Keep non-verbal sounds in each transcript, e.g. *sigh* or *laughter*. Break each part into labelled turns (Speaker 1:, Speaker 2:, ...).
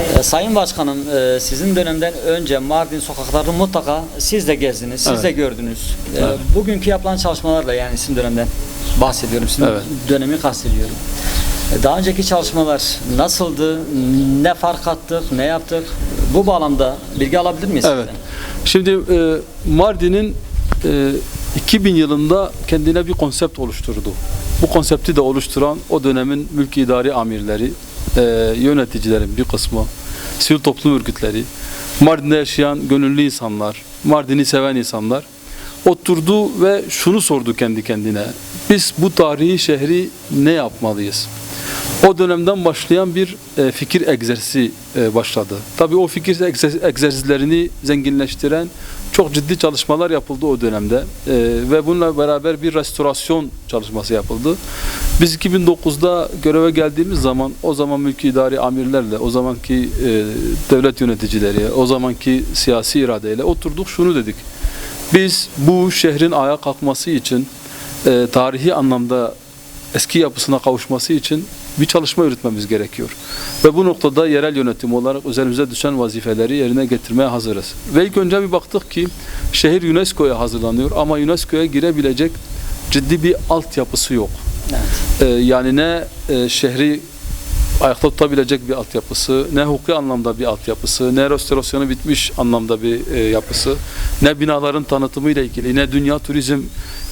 Speaker 1: Ee, Sayın Başkanım, e, sizin dönemden önce Mardin sokaklarını mutlaka siz de gezdiniz, siz
Speaker 2: Evet.
Speaker 1: de gördünüz. Ee,
Speaker 2: Evet.
Speaker 1: Bugünkü yapılan çalışmalarla yani sizin dönemden bahsediyorum, sizin
Speaker 2: Evet.
Speaker 1: dönemi kastediyorum. Daha önceki çalışmalar nasıldı, ne fark attık, ne yaptık? Bu bağlamda bilgi alabilir miyiz
Speaker 2: Evet.
Speaker 1: sizden?
Speaker 2: Şimdi e, Mardin'in e, 2000 yılında kendine bir konsept oluşturdu. Bu konsepti de oluşturan o dönemin mülki idari amirleri, e, yöneticilerin bir kısmı, sivil toplum örgütleri, Mardin'de yaşayan gönüllü insanlar, Mardin'i seven insanlar oturdu ve şunu sordu kendi kendine. Biz bu tarihi şehri ne yapmalıyız? O dönemden başlayan bir e, fikir egzersizi e, başladı. Tabii o fikir egzer- egzersizlerini zenginleştiren çok ciddi çalışmalar yapıldı o dönemde E, ve bununla beraber bir restorasyon çalışması yapıldı. Biz 2009'da göreve geldiğimiz zaman o zaman mülki idari amirlerle, o zamanki e, devlet yöneticileri, o zamanki siyasi iradeyle oturduk şunu dedik. Biz bu şehrin ayağa kalkması için e, tarihi anlamda eski yapısına kavuşması için bir çalışma yürütmemiz gerekiyor. Ve bu noktada yerel yönetim olarak üzerimize düşen vazifeleri yerine getirmeye hazırız. Ve ilk önce bir baktık ki şehir UNESCO'ya hazırlanıyor ama UNESCO'ya girebilecek ciddi bir altyapısı yok.
Speaker 1: Evet.
Speaker 2: Ee, yani ne e, şehri ayakta tutabilecek bir altyapısı, ne hukuki anlamda bir altyapısı, ne restorasyonu bitmiş anlamda bir e, yapısı, ne binaların tanıtımı ile ilgili, ne dünya turizm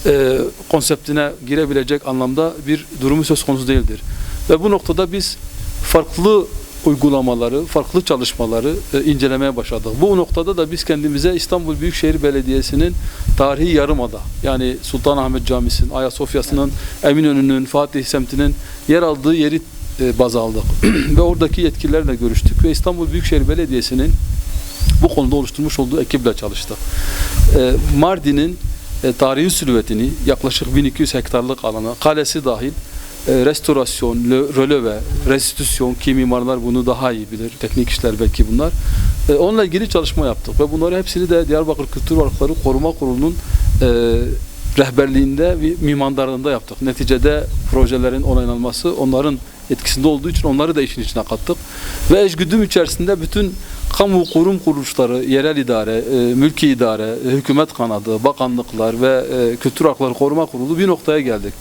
Speaker 2: e, konseptine girebilecek anlamda bir durumu söz konusu değildir. Ve bu noktada biz farklı uygulamaları, farklı çalışmaları e, incelemeye başladık. Bu noktada da biz kendimize İstanbul Büyükşehir Belediyesi'nin tarihi yarımada yani Sultanahmet Camisi'nin, Ayasofya'sının, Eminönü'nün, Fatih semtinin yer aldığı yeri baz aldık. *clears throat* ve oradaki yetkililerle görüştük ve İstanbul Büyükşehir Belediyesi'nin bu konuda oluşturmuş olduğu ekiple çalıştık. E, Mardin'in e, tarihi silüetini yaklaşık 1200 hektarlık alana, kalesi dahil e, restorasyon, röleve, restitüsyon ki mimarlar bunu daha iyi bilir. Teknik işler belki bunlar. E, onunla ilgili çalışma yaptık ve bunları hepsini de Diyarbakır Kültür Varlıkları Koruma Kurulu'nun e, rehberliğinde ve mimarlarında yaptık. Neticede projelerin onaylanması onların etkisinde olduğu için onları da işin içine kattık. Ve eşgüdüm içerisinde bütün kamu kurum kuruluşları, yerel idare, e, mülki idare, e, hükümet kanadı, bakanlıklar ve e, Kültür Hakları Koruma Kurulu bir noktaya geldik.